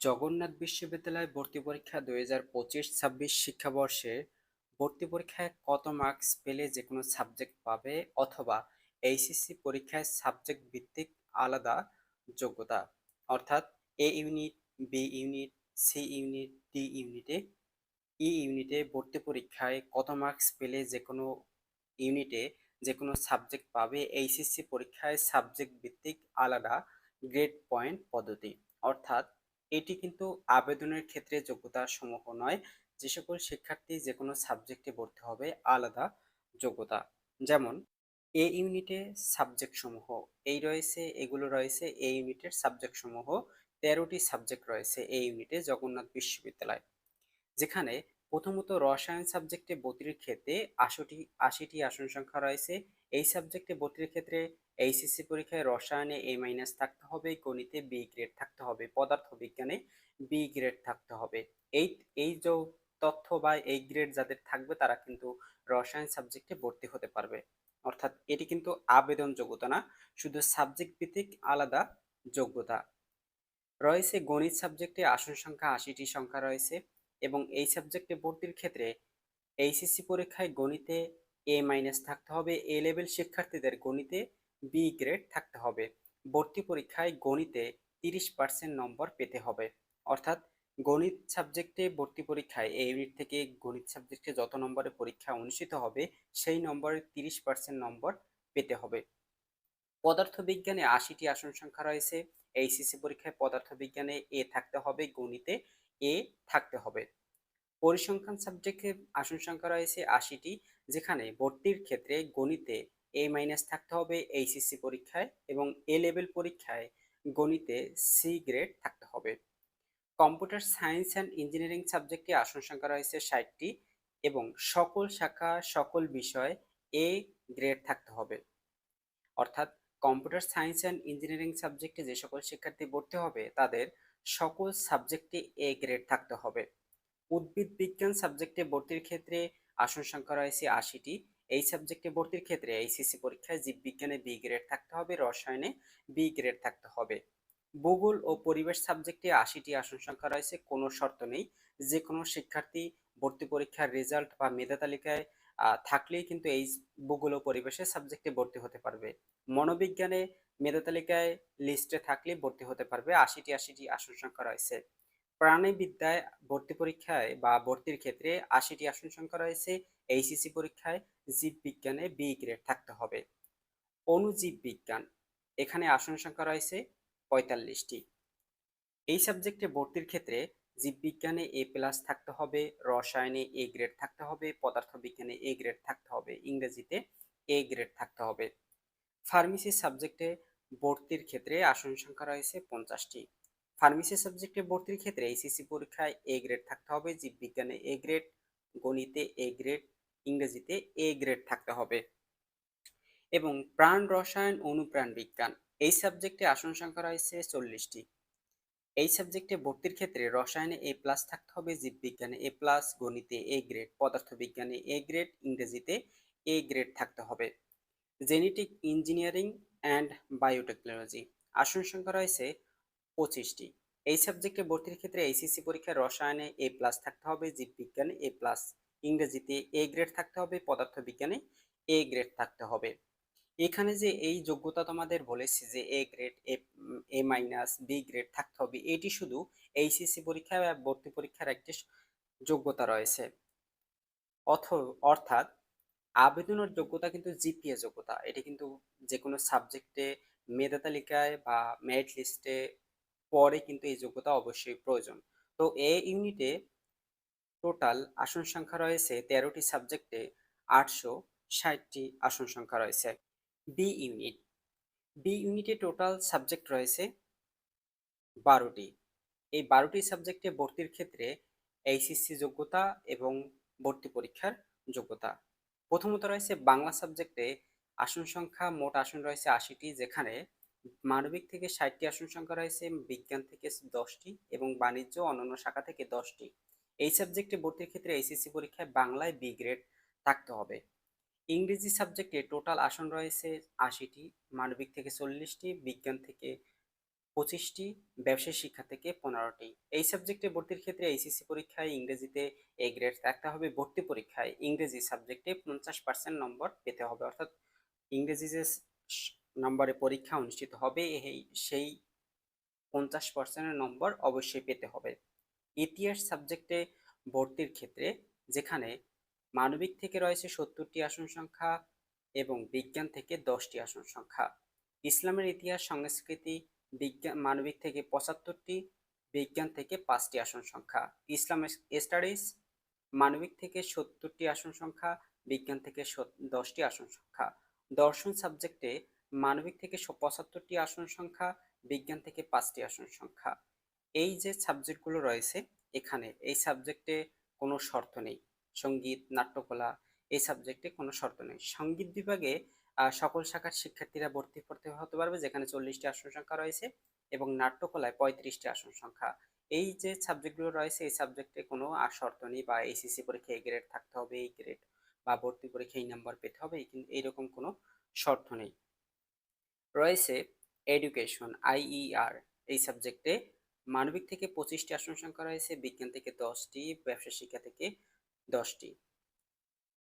জগন্নাথ বিশ্ববিদ্যালয় ভর্তি পরীক্ষা দুই হাজার পঁচিশ ছাব্বিশ শিক্ষাবর্ষে ভর্তি পরীক্ষায় কত মার্কস পেলে যে কোনো সাবজেক্ট পাবে অথবা এইচএসসি পরীক্ষায় সাবজেক্ট ভিত্তিক আলাদা যোগ্যতা? অর্থাৎ A unit B unit C unit D ইউনিটে ই ইউনিটে ভর্তি পরীক্ষায় কত মার্কস পেলে যে কোনো ইউনিটে যে কোনো সাবজেক্ট পাবে এইচএসসি পরীক্ষায় সাবজেক্ট ভিত্তিক আলাদা গ্রেড পয়েন্ট পদ্ধতি? অর্থাৎ এটি কিন্তু আবেদনের ক্ষেত্রে যোগ্যতা সমূহ নয়। যে সকল শিক্ষার্থী যে কোনো সাবজেক্টে ভর্তি হবে আলাদা যোগ্যতা। যেমন, এ ইউনিটে সাবজেক্ট সমূহ, এই রয়েছে, এগুলো রয়েছে, এ ইউনিটের সাবজেক্ট সমূহ, তেরোটি সাবজেক্ট রয়েছে এই ইউনিটে জগন্নাথ বিশ্ববিদ্যালয়। যেখানে প্রথমত রসায়ন সাবজেক্টে ভর্তির ক্ষেত্রে আশিটি আশিটি আসন সংখ্যা রয়েছে। এই সাবজেক্টে ভর্তির ক্ষেত্রে এইচএসসি পরীক্ষায় রসায়নে এ মাইনাস থাকতে হবে, গণিতে বি গ্রেড থাকতে হবে পদার্থ বিজ্ঞানে বি গ্রেড থাকতে হবে। এই এই যে তথ্য বা এই গ্রেড যাদের থাকবে তারা কিন্তু রসায়ন সাবজেক্টে ভর্তি হতে পারবে। অর্থাৎ এটি কিন্তু আবেদন যোগ্যতা না, শুধু সাবজেক্ট ভিত্তিক আলাদা যোগ্যতা। রয়েছে গণিত সাবজেক্টে আসন সংখ্যা আশিটি সংখ্যা রয়েছে এবং এই সাবজেক্টে ভর্তির ক্ষেত্রে এইচএসসি পরীক্ষায় গণিতে এ মাইনাস থাকতে হবে। এ লেভেল শিক্ষার্থীদের গণিতে বি গ্রেড থাকতে হবে। ভর্তি পরীক্ষায় গণিতে তিরিশ পার্সেন্ট নম্বর পেতে হবে। অর্থাৎ গণিত সাবজেক্টে ভর্তি পরীক্ষায়, এই ইউনিট থেকে গণিত সাবজেক্টে যত নম্বরে পরীক্ষা অনুষ্ঠিত হবে, সেই নম্বরে তিরিশ পার্সেন্ট নম্বর পেতে হবে। পদার্থবিজ্ঞানে আশিটি আসন সংখ্যা রয়েছে। এইচএসসি পরীক্ষায় পদার্থবিজ্ঞানে এ থাকতে হবে, গণিতে এ থাকতে হবে। পরিসংখ্যান সাবজেক্টে আসন সংখ্যা রয়েছে আশিটি, যেখানে ভর্তির ক্ষেত্রে গণিতে এ মাইনাস থাকতে হবে এইচএসসি পরীক্ষায় এবং এ লেভেল পরীক্ষায় গণিতে সি গ্রেড থাকতে হবে। কম্পিউটার সায়েন্স অ্যান্ড ইঞ্জিনিয়ারিং সাবজেক্টে আসন সংখ্যা রয়েছে ষাটটি এবং সকল শাখা, সকল বিষয় এ গ্রেড থাকতে হবে। অর্থাৎ কম্পিউটার সায়েন্স অ্যান্ড ইঞ্জিনিয়ারিং সাবজেক্টে যে সকল শিক্ষার্থী ভর্তি হবে, তাদের সকল সাবজেক্টে এ গ্রেড থাকতে হবে। উদ্ভিদ বিজ্ঞান সাবজেক্টে ভর্তির ক্ষেত্রে আসন সংখ্যা রয়েছে আশিটি এই সাবজেক্টে ভর্তির ক্ষেত্রে এইচএসসি পরীক্ষায় জীববিজ্ঞানে বি গ্রেড থাকতে হবে, রসায়নে বি গ্রেড থাকতে হবে। ভূগোল ও পরিবেশ সাবজেক্টে আশিটি আসন সংখ্যা রয়েছে, কোনো শর্ত নেই। যে কোনো শিক্ষার্থী ভর্তি পরীক্ষার রেজাল্ট বা মেধা তালিকায় থাকলেই কিন্তু এই ভূগোল ও পরিবেশের সাবজেক্টে ভর্তি হতে পারবে। মনোবিজ্ঞানে মেধা তালিকায় লিস্টে থাকলে ভর্তি হতে পারবে, আশিটি আশিটি আসন সংখ্যা রয়েছে। প্রাণীবিদ্যায় ভর্তি পরীক্ষায় বা ভর্তির ক্ষেত্রে আশিটি আসন সংখ্যা রয়েছে। এইচএসসি পরীক্ষায় জীব বিজ্ঞানে বি গ্রেড থাকতে হবে। অনুজীব বিজ্ঞান, এখানে আসন সংখ্যা রয়েছে পঁয়তাল্লিশটি। এই সাবজেক্টে ভর্তির ক্ষেত্রে জীববিজ্ঞানে এ প্লাস থাকতে হবে, রসায়নে এ গ্রেড থাকতে হবে, পদার্থবিজ্ঞানে এ গ্রেড থাকতে হবে, ইংরেজিতে এ গ্রেড থাকতে হবে। ফার্মেসি সাবজেক্টে ভর্তির ক্ষেত্রে আসন সংখ্যা রয়েছে পঞ্চাশটি। ফার্মেসি সাবজেক্টে ভর্তির ক্ষেত্রে এইচএসসি পরীক্ষায় এ গ্রেড থাকতে হবে, জীববিজ্ঞানে এ গ্রেড গণিতে এ গ্রেড ইংরেজিতে এ গ্রেড থাকতে হবে। এবং প্রাণ রসায়ন, অনুপ্রাণ বিজ্ঞান, এই সাবজেক্টে আসন সংখ্যা রয়েছে চল্লিশটি। এই সাবজেক্টে ভর্তির ক্ষেত্রে রসায়নে এ প্লাস থাকতে হবে, জীববিজ্ঞানে এ প্লাস গণিতে এ গ্রেড পদার্থবিজ্ঞানে এ গ্রেড ইংরেজিতে এ গ্রেড থাকতে হবে। জেনেটিক ইঞ্জিনিয়ারিং অ্যান্ড বায়োটেকনোলজি, আসন সংখ্যা রয়েছে পঁচিশটি। এই সাবজেক্টে ভর্তির ক্ষেত্রে এইচএসসি পরীক্ষায় রসায়নে এ প্লাস থাকতে হবে, জীববিজ্ঞানে এ প্লাস ইংরেজিতে এ গ্রেড থাকতে হবে, পদার্থবিজ্ঞানে এ গ্রেড থাকতে হবে। এখানে যে এই যোগ্যতা তোমাদের বলেছি যে A grade A minus B grade থাকতে হবে, এটি শুধু এইচএসসি পরীক্ষা বা ভর্তি পরীক্ষার একটি যোগ্যতা রয়েছে। অথ, অর্থাৎ আবেদনের যোগ্যতা কিন্তু জিপিএ যোগ্যতা। এটি কিন্তু যে কোনো সাবজেক্টে মেধা তালিকায় বা মেরিট লিস্টে পরে কিন্তু এই যোগ্যতা অবশ্যই প্রয়োজন। তো এ ইউনিটে টোটাল আসন সংখ্যা রয়েছে তেরোটি সাবজেক্টে আটশো ষাটটি আসন সংখ্যা রয়েছে। বি ইউনিট বি ইউনিটে টোটাল সাবজেক্ট রয়েছে বারোটি। এই বারোটি সাবজেক্টে ভর্তির ক্ষেত্রে এইচএসসি যোগ্যতা এবং ভর্তি পরীক্ষার যোগ্যতা। প্রথমত রয়েছে বাংলা সাবজেক্টে আসন সংখ্যা মোট আসন রয়েছে আশিটি, যেখানে মানবিক থেকে ষাটটি আসন সংখ্যা রয়েছে, বিজ্ঞান থেকে দশটি এবং বাণিজ্য অন্যান্য শাখা থেকে দশটি। এই সাবজেক্টে ভর্তির ক্ষেত্রে এইচএসসি পরীক্ষায় বাংলায় বি গ্রেড থাকতে হবে। ইংরেজি সাবজেক্টে টোটাল আসন রয়েছে আশিটি, মানবিক থেকে চল্লিশটি, বিজ্ঞান থেকে পঁচিশটি, ব্যবসায় শিক্ষা থেকে পনেরোটি। এই সাবজেক্টে ভর্তির ক্ষেত্রে এইচএসসি পরীক্ষায় ইংরেজিতে এ গ্রেড থাকতে হবে। ভর্তি পরীক্ষায় ইংরেজি সাবজেক্টে পঞ্চাশ পার্সেন্ট নম্বর পেতে হবে। অর্থাৎ ইংরেজি যে নম্বরে পরীক্ষা অনুষ্ঠিত হবে, এই, সেই পঞ্চাশ পার্সেন্টের নম্বর অবশ্যই পেতে হবে। ইতিহাস সাবজেক্টে ভর্তির ক্ষেত্রে যেখানে মানবিক থেকে রয়েছে সত্তরটি আসন সংখ্যা এবং বিজ্ঞান থেকে দশটি আসন সংখ্যা। ইসলামের ইতিহাস, সংস্কৃতি বিজ্ঞান মানবিক থেকে পঁচাত্তরটি, বিজ্ঞান থেকে পাঁচটি আসন সংখ্যা। ইসলাম স্টাডিজ মানবিক থেকে সত্তরটি আসন সংখ্যা, বিজ্ঞান থেকে দশটি আসন সংখ্যা। দর্শন সাবজেক্টে মানবিক থেকে পঁচাত্তরটি আসন সংখ্যা, বিজ্ঞান থেকে পাঁচটি আসন সংখ্যা। এই যে সাবজেক্টগুলো রয়েছে, এখানে এই সাবজেক্টে কোনো শর্ত নেই। সংগীত, নাট্যকলা, এই সাবজেক্টে কোনো শর্ত নেই। সংগীত বিভাগে সকল শাখার শিক্ষার্থীরা ভর্তি করতে হতে পারবে, যেখানে চল্লিশটি আসন সংখ্যা রয়েছে, এবং নাট্যকলায় পঁয়ত্রিশটি আসন সংখ্যা। এই যে সাবজেক্টগুলো রয়েছে, এই সাবজেক্টে কোনো আর শর্ত নেই, বা এইচএসসি পরীক্ষায় এই গ্রেড থাকতে হবে এই গ্রেড বা ভর্তি পরীক্ষায় এই নাম্বার পেতে হবে, এই- এইরকম কোনো শর্ত নেই। রয়েছে এডুকেশন আইইআর এই সাবজেক্টে মানবিক থেকে পঁচিশটি আসন সংখ্যা রয়েছে, বিজ্ঞান থেকে দশটি, ব্যবসা শিক্ষা থেকে দশটি।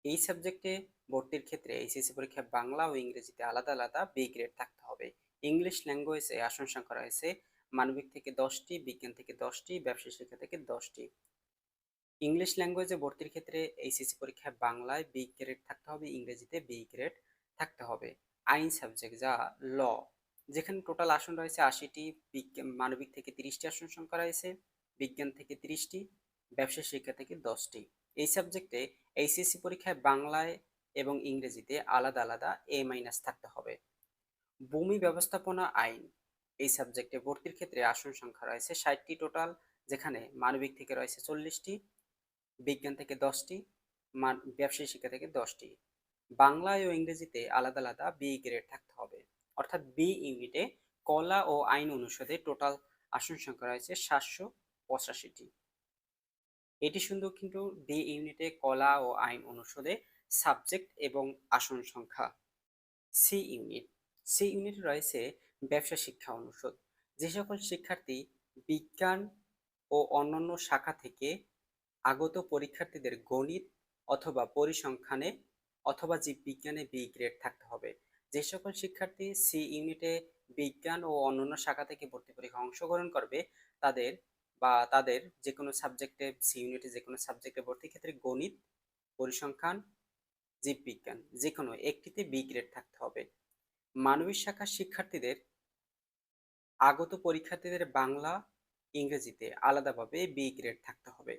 এই সাবজেক্টে ভর্তির ক্ষেত্রে এইচএসসি পরীক্ষায় বাংলা ও ইংরেজিতে আলাদা আলাদা বি গ্রেড থাকতে হবে। ইংলিশ ল্যাঙ্গুয়েজে আসন সংখ্যা রয়েছে, মানবিক থেকে দশটি, বিজ্ঞান থেকে দশটি, ব্যবসা শিক্ষা থেকে দশটি। ইংলিশ ল্যাঙ্গুয়েজে ভর্তির ক্ষেত্রে এইচএসসি পরীক্ষায় বাংলায় বি গ্রেড থাকতে হবে, ইংরেজিতে বি গ্রেড থাকতে হবে। আইন সাবজেক্ট, যা ল, যেখানে টোটাল আসন রয়েছে আশিটি, বিজ্ঞান, মানবিক থেকে তিরিশটি আসন সংখ্যা রয়েছে, বিজ্ঞান থেকে তিরিশটি, ব্যবসা শিক্ষা থেকে দশটি। এই সাবজেক্টে এইচএসসি পরীক্ষায় বাংলায় এবং ইংরেজিতে আলাদা আলাদা এ মাইনাস থাকতে হবে। ভূমি ব্যবস্থাপনা আইন, এই সাবজেক্টে ভর্তির ক্ষেত্রে আসন সংখ্যা রয়েছে ষাটটি টোটাল যেখানে মানবিক থেকে রয়েছে চল্লিশটি, বিজ্ঞান থেকে দশটি ব্যবসায়ী শিক্ষা থেকে দশটি। বাংলায় ও ইংরেজিতে আলাদা আলাদা বি গ্রেড থাকতে হবে। অর্থাৎ বি ইউনিটে কলা ও আইন অনুষদে টোটাল আসন সংখ্যা রয়েছে সাতশো পঁচাশিটি। এটি সুন্দর কিন্তু ডি ইউনিটে কলা ও আইন অনুষদে সাবজেক্ট এবং আসন সংখ্যা সি ইউনিট সি ইউনিটে রয়েছে ব্যবসা শিক্ষা অনুষদ। যে সকল শিক্ষার্থী বিজ্ঞান ও অন্যান্য শাখা থেকে আগত পরীক্ষার্থীদের গণিত অথবা পরিসংখ্যানে অথবা জীববিজ্ঞানে বি গ্রেড থাকতে হবে। যে সকল শিক্ষার্থী সি ইউনিটে বিজ্ঞান ও অন্যান্য শাখা থেকে ভর্তি পরীক্ষা অংশগ্রহণ করবে, তাদের বা তাদের যে কোনো সাবজেক্টে সি ইউনিটে যে কোনো সাবজেক্টে ভর্তির ক্ষেত্রে গণিত, পরিসংখ্যান, জীববিজ্ঞান যে কোনো একটিতে বি গ্রেড থাকতে হবে। মানবিক শাখার শিক্ষার্থীদের আগত পরীক্ষার্থীদের বাংলা, ইংরেজিতে আলাদাভাবে বি গ্রেড থাকতে হবে।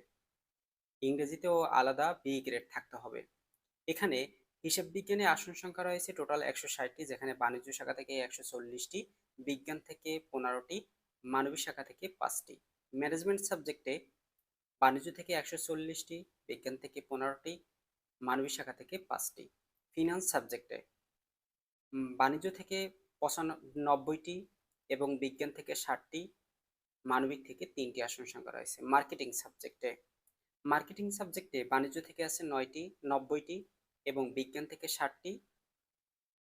ইংরেজিতেও আলাদা বি গ্রেড থাকতে হবে। এখানে হিসাব বিজ্ঞানে আসন সংখ্যা রয়েছে টোটাল একশো ষাটটি, যেখানে বাণিজ্য শাখা থেকে একশো চল্লিশটি, বিজ্ঞান থেকে পনেরোটি, মানবিক শাখা থেকে পাঁচটি। ম্যানেজমেন্ট সাবজেক্টে বাণিজ্য থেকে একশো চল্লিশটি, বিজ্ঞান থেকে পনেরোটি, মানবিক শাখা থেকে পাঁচটি। ফিনান্স সাবজেক্টে বাণিজ্য থেকে পঁচানব্বইটি এবং বিজ্ঞান থেকে ষাটটি, মানবিক থেকে তিনটি আসন সংখ্যা রয়েছে। মার্কেটিং সাবজেক্টে মার্কেটিং সাবজেক্টে বাণিজ্য থেকে আছে নয়টি, নব্বইটি এবং বিজ্ঞান থেকে ষাটটি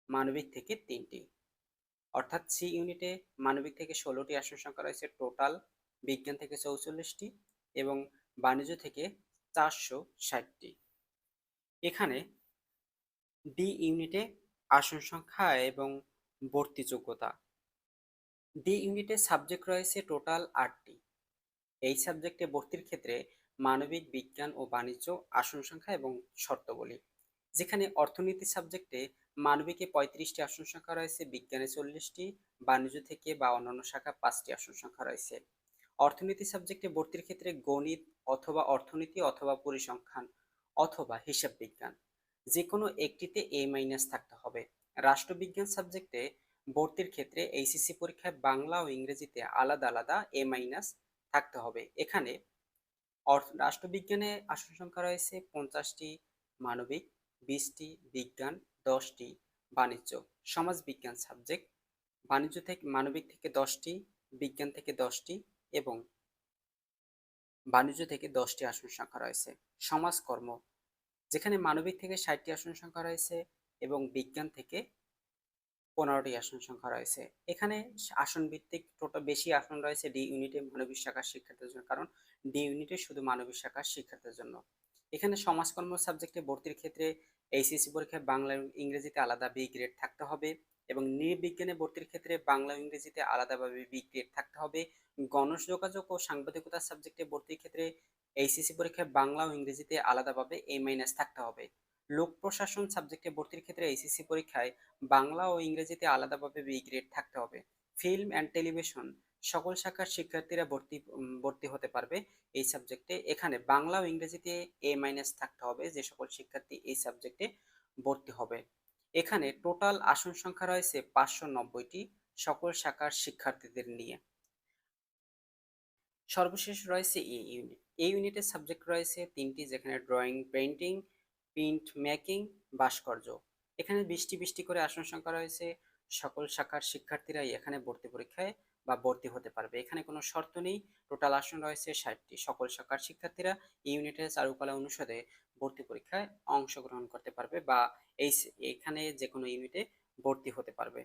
মানবিক থেকে তিনটি। অর্থাৎ সি ইউনিটে মানবিক থেকে ষোলোটি আসন সংখ্যা রয়েছে, টোটাল বিজ্ঞান থেকে চৌচল্লিশটি এবং বাণিজ্য থেকে চারশো ষাটটি। এখানে ডি ইউনিটে আসন সংখ্যা এবং ভর্তি যোগ্যতা। ডি ইউনিটে সাবজেক্ট রয়েছে, টোটাল আটটি। এই সাবজেক্টে ভর্তির ক্ষেত্রে মানবিক, বিজ্ঞান ও বাণিজ্য আসন সংখ্যা এবং শর্তাবলী। যেখানে অর্থনীতি সাবজেক্টে মানবিকে পঁয়ত্রিশটি আসন সংখ্যা রয়েছে, বিজ্ঞানে চল্লিশটি, বাণিজ্য থেকে বা অন্যান্য শাখা পাঁচটি আসন সংখ্যা রয়েছে। অর্থনীতি সাবজেক্টে ভর্তির ক্ষেত্রে গণিত অথবা অর্থনীতি অথবা পরিসংখ্যান অথবা হিসাব বিজ্ঞান যে কোনো একটিতে এ মাইনাস থাকতে হবে। রাষ্ট্রবিজ্ঞান সাবজেক্টে ভর্তির ক্ষেত্রে এইচএসসি পরীক্ষায় বাংলা ও ইংরেজিতে আলাদা আলাদা এ মাইনাস থাকতে হবে। এখানে রাষ্ট্রবিজ্ঞানে আসন সংখ্যা রয়েছে পঞ্চাশটি, মানবিক বিশটি বিজ্ঞান, দশটি বাণিজ্য। সমাজ বিজ্ঞান সাবজেক্ট, বাণিজ্য থেকে, মানবিক থেকে দশটি, বিজ্ঞান থেকে দশটি এবং বাণিজ্য থেকে দশটি আসন সংখ্যা রয়েছে। সমাজকর্ম যেখানে মানবিক থেকে ষাটটি আসন সংখ্যা রয়েছে এবং বিজ্ঞান থেকে পনেরোটি আসন সংখ্যা রয়েছে। এখানে আসন ভিত্তিক টোটাল বেশি আসন রয়েছে ডি ইউনিটে মানবিক শাখার শিক্ষার্থীদের জন্য। কারণ ডি ইউনিটে শুধু মানবিক শাখার শিক্ষার্থীদের জন্য। এখানে সমাজকর্ম সাবজেক্টে ভর্তির ক্ষেত্রে এইচএসসি পরীক্ষায় বাংলা এবং ইংরেজিতে আলাদা বি গ্রেড থাকতে হবে এবং নৃবিজ্ঞানে ভর্তির ক্ষেত্রে বাংলা ইংরেজিতে আলাদাভাবে বি গ্রেড থাকতে হবে। গণযোগাযোগ ও সাংবাদিকতা সাবজেক্টে ভর্তির ক্ষেত্রে এইচএসসি পরীক্ষায় বাংলা ও ইংরেজিতে আলাদাভাবে এ মাইনাস থাকতে হবে। লোক প্রশাসন সাবজেক্টে ভর্তির ক্ষেত্রে এইচএসসি পরীক্ষায় বাংলা ও ইংরেজিতে আলাদাভাবে বি গ্রেড থাকতে হবে। ফিল্ম অ্যান্ড টেলিভিশন সকল শাখার শিক্ষার্থীরা ভর্তি ভর্তি হতে পারবে এই সাবজেক্টে এখানে বাংলা ও ইংরেজিতে এ মাইনাস থাকতে হবে, যে সকল শিক্ষার্থী এই সাবজেক্টে ভর্তি হবে। এখানে টোটাল আসন সংখ্যা রয়েছে পাঁচশো নব্বইটি সকল শাখার শিক্ষার্থীদের নিয়ে। সর্বশেষ রয়েছে এই ইউনিট এই ইউনিটের সাবজেক্ট রয়েছে তিনটি, যেখানে ড্রয়িং পেইন্টিং প্রিন্ট মেকিং ভাস্কর্য। এখানে বৃষ্টি বৃষ্টি করে আসন সংখ্যা রয়েছে। সকল শাখার শিক্ষার্থীরাই এখানে ভর্তি পরীক্ষায় বা ভর্তি হতে পারবে। এখানে কোনো শর্ত নেই। টোটাল আসন রয়েছে ষাটটি। সকল শাখার শিক্ষার্থীরা ইউনিটের চারুকলা অনুষদে ভর্তি পরীক্ষায় অংশগ্রহণ করতে পারবে বা এই এখানে যে কোনো ইউনিটে ভর্তি হতে পারবে।